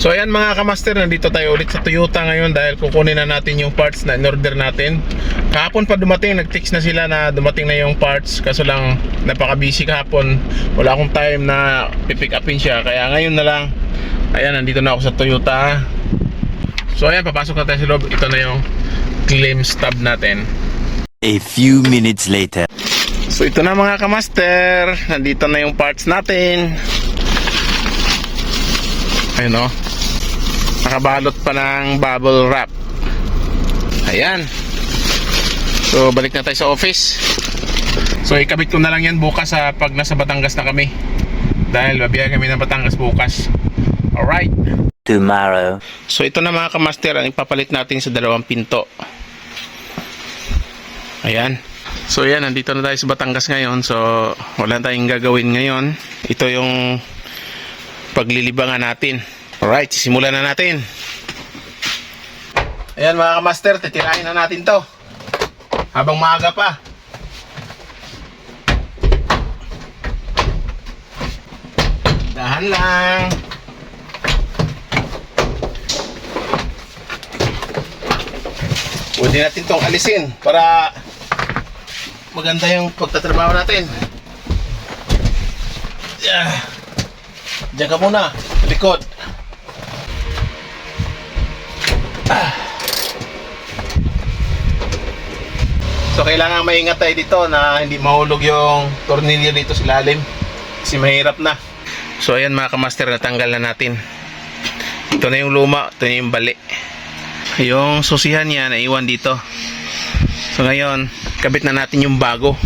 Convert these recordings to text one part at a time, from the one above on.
So ayan mga kamaster, nandito tayo ulit sa Toyota ngayon dahil kukunin na natin yung parts na in-order natin. Kahapon pa dumating, nag-text na sila na dumating na yung parts kaso lang napaka-busy kahapon. Wala akong time na pipick upin siya kaya ngayon na lang. Ayan, nandito na ako sa Toyota. So ayan, papasok na tayo sa loob. Ito na yung claim stub natin. A few minutes later. So ito na mga kamaster, nandito na yung parts natin. Ayun o. Nakabalot pa ng bubble wrap. Ayan. So balik na tayo sa office. So ikabit ko na lang yan bukas sa pag nasa Batangas na kami. Dahil babiyahe kami ng Batangas bukas. Alright. Tomorrow. So ito na mga kamaster ang ipapalit natin sa dalawang pinto. Ayan. So yan, nandito na tayo sa Batangas ngayon. So wala tayong gagawin ngayon. Ito yung paglilibangan natin. Alright, simulan na natin. Ayan mga kamaster, titirahin na natin to. Habang maaga pa. Dahan lang. Pwede natin tong alisin para maganda yung pagtatrabaho natin. Yeah. Diyan ka muna, likod. So kailangan maingat tayo dito na hindi mahulog yung tornilyo dito sa ilalim. Kasi mahirap na. So ayan mga kamaster, natanggal na natin. Ito na yung luma, ito na yung bali. Yung susihan niya naiwan dito. So ngayon, kabit na natin yung bago.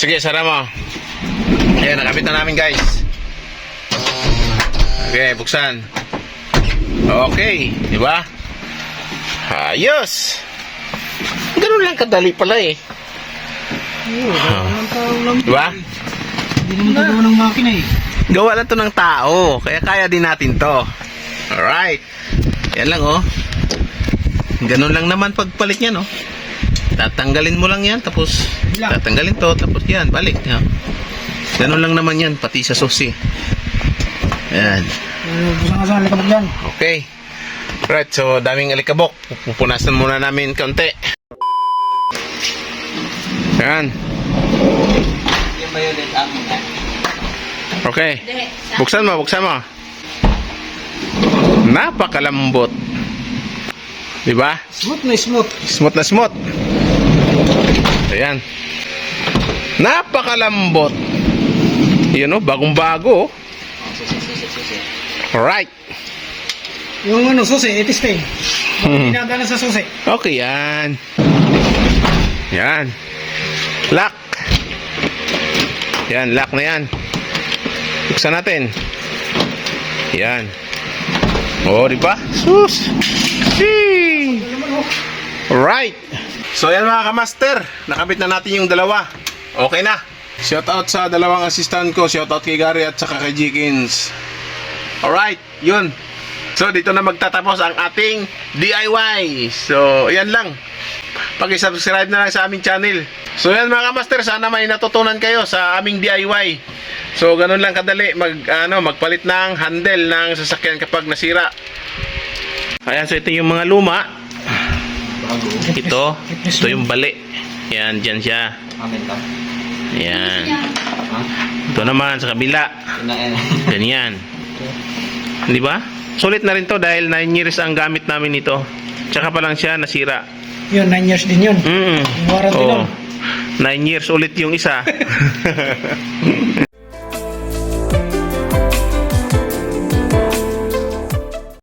Sige, sara mo. Ayan, nakabit na namin guys. Okay, buksan. Okay, di ba? Ayos! Ganun lang kadali pala eh. Di ba? Hindi naman gagawa ng makina eh. Gawa lang to ng tao, kaya kaya din natin to. Alright. Yan lang oh. Ganun lang naman pagpalit niya no. Tatanggalin mo lang yan, tapos tatanggalin to, tapos yan, balik. Ya. Ganun lang naman yan, pati sa susi. Yan. Yan. Okay. Right, so daming alikabok. Pupunasan muna namin kaunti. Yan. Okay. Buksan mo, buksan mo. Napakalambot. Di ba? Smooth na smooth. Smooth na smooth. Ayan. Napakalambot. Yun o, bagong bago. Alright. Yung ano, susi, itis eh. Hmm. Pinagana sa susi. Okay, yan. Yan. Lock. Yan, lock na yan. Buksan natin. Yan. Oh, di ba? Sus. See. So, yan mga kamaster. Nakabit na natin yung dalawa. Okay na. Shout out sa dalawang assistant ko. Shout out kay Gary at saka kay Jikins. Alright, yun. So, dito na magtatapos ang ating DIY. So, yan lang. Pag-subscribe na lang sa aming channel. So, yan mga kamaster. Sana may natutunan kayo sa aming DIY. So, ganun lang kadali. Mag, ano, magpalit ng handle ng sasakyan kapag nasira. Ayan, so ito yung mga luma. Ito, ito yung bali. Yan, dyan siya. Yan. Ito naman sa kabila. Ganyan. Di ba? Sulit na rin to dahil 9 years ang gamit namin nito. Tsaka pa lang siya nasira. Yun, 9 years din yun. Mm. Warranty Oo. lang. 9 years ulit yung isa.